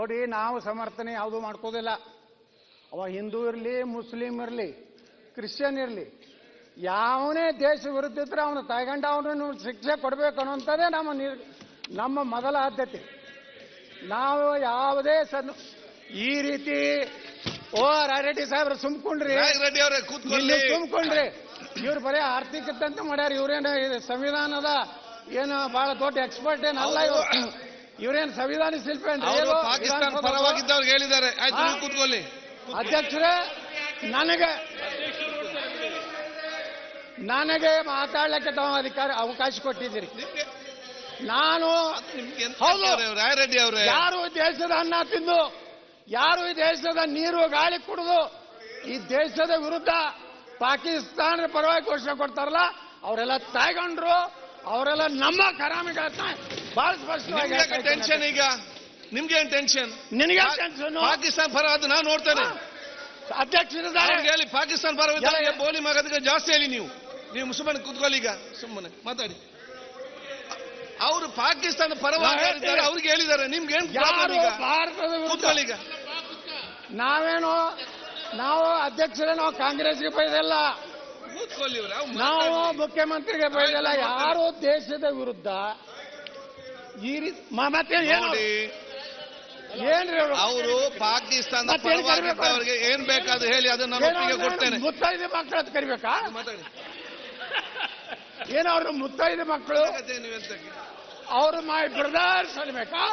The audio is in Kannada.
ನೋಡಿ ನಾವು ಸಮರ್ಥನೆ ಯಾವುದು ಮಾಡ್ಕೋದಿಲ್ಲ. ಅವ ಹಿಂದೂ ಇರಲಿ ಮುಸ್ಲಿಂ ಇರಲಿ ಕ್ರಿಶ್ಚಿಯನ್ ಇರಲಿ ಯಾವನೇ ದೇಶ ವಿರುದ್ಧ ಇದ್ರೆ ಅವನು ತಗೊಂಡ ಅವನು ಶಿಕ್ಷೆ ಕೊಡಬೇಕು ಅನ್ನೋಂಥದ್ದೇ ನಮ್ಮ ನಿರ್- ನಮ್ಮ ಮೊದಲ ಆದ್ಯತೆ. ನಾವು ಯಾವುದೇ ಸನ್ ಈ ರೀತಿ ಓ ರಾಯರೆಡ್ಡಿ ಸಾಹೇಬ್ರ ಸುಮ್ಕೊಂಡ್ರಿ. ಸುಮ್ಕೊಂಡ್ರಿ. ಇವ್ರು ಬರೀ ಆರ್ಥಿಕತೆ ಮಾಡ್ಯಾರ. ಇವ್ರೇನು ಇದು ಸಂವಿಧಾನದ ಏನು ಬಹಳ ದೊಡ್ಡ ಎಕ್ಸ್ಪರ್ಟ್ ಏನಲ್ಲ ಇವ್ರು. ಇವ್ರೇನು ಸಂವಿಧಾನ ಶಿಲ್ಪಿ ಅಂತ ಅವರು? ಪಾಕಿಸ್ತಾನ ಪರವಾಗಿದ್ದವ್ರು ಹೇಳಿದ್ದಾರೆ. ಆಯ್ತು ನೀವು ಕೂತ್ಕೊಳ್ಳಿ. ಅಧ್ಯಕ್ಷರೇ ನನಗೆ ನನಗೆ ಮಾತಾಡ್ಲಿಕ್ಕೆ ತಮ್ಮ ಅಧಿಕಾರ ಅವಕಾಶ ಕೊಟ್ಟಿದ್ದೀರಿ. ನಾನು ರಾಯರೆಡ್ಡಿ ಅವರೇ? ಯಾರು ದೇಶದ ಅನ್ನ ತಿಂದು ಯಾರು ಈ ದೇಶದ ನೀರು ಗಾಳಿ ಕುಡಿದು ಈ ದೇಶದ ವಿರುದ್ಧ ಪಾಕಿಸ್ತಾನದ ಪರವಾಗಿ ಘೋಷಣೆ ಕೊಡ್ತಾರಲ್ಲ ಅವರೆಲ್ಲ ತಾಯ್ಗೊಂಡ್ರು ಅವರೆಲ್ಲ ನಮ್ಮ ಕರಾಮಿಗಳನ್ನ ಬಹಳ ನಿಮ್ಗೆ ಟೆನ್ಷನ್ ಈಗ? ನಿಮ್ಗೆ ಏನ್ ಟೆನ್ಷನ್ ನಿನಗೆ ಟೆನ್ಷನ್ ಪಾಕಿಸ್ತಾನ ಪರ ಅದು ನಾನು ನೋಡ್ತೇನೆ. ಅಧ್ಯಕ್ಷರಿದ್ದಾರೆ ಅವ್ರಿಗೆ ಹೇಳಿ ಪಾಕಿಸ್ತಾನ ಪರ ಬೋಲಿ ಮಗದಿಗೆ ಜಾಸ್ತಿ ಹೇಳಿ ನೀವು. ನೀವು ಸುಮ್ಮನೆ ಕೂತ್ಕೊಳ್ಳಿ ಈಗ. ಸುಮ್ಮನೆ ಮಾತಾಡಿ. ಅವರು ಪಾಕಿಸ್ತಾನ ಪರವಾಗಿ ಹೇಳಿದ್ದಾರೆ. ಅವ್ರಿಗೆ ಹೇಳಿದ್ದಾರೆ. ನಿಮ್ಗೆ ಏನ್ ಭಾರತದ ಕೂತ್ಕೊಳ್ಳಿ ಈಗ. ನಾವೇನು ನಾವು ಅಧ್ಯಕ್ಷರೇ ನಾವು ಕಾಂಗ್ರೆಸ್ಗೆ ಬೈದಲ್ಲ. ನಾವು. ಮುಖ್ಯಮಂತ್ರಿಗೆ ಬೈದಲ್ಲ. ಯಾರು ದೇಶದ ವಿರುದ್ಧ ಈ ರೀತಿ ಮತ್ತೆ ಏನು? ನೋಡಿ. ಏನ್ರಿ ಅವ್ರು? ಅವರು ಪಾಕಿಸ್ತಾನ ಮತ್ತೇನ್ ಕರಿಬೇಕು? ಪರವಾಗಿದ್ದವರಿಗೆ ಏನ್ ಬೇಕಾದ್ರೂ ಹೇಳಿ ಅದನ್ನ ನಾನು ಒಪ್ಪಿಗೆ ಕೊಡ್ತೇನೆ. ಮುತ್ತೈದೆ ಮಕ್ಕಳು ಅಂತ ಕರಿಬೇಕಾ? ಮಾತಾಡಿ. ಏನೋ ಅವ್ರ ಮುತ್ತೈದೆ ಮಕ್ಕಳು? ಅವರು ಮಾಡಿ ಅವ್ರ ಮೈ ಬ್ರದರ್ಸ್ ಅನ್ಬೇಕಾ?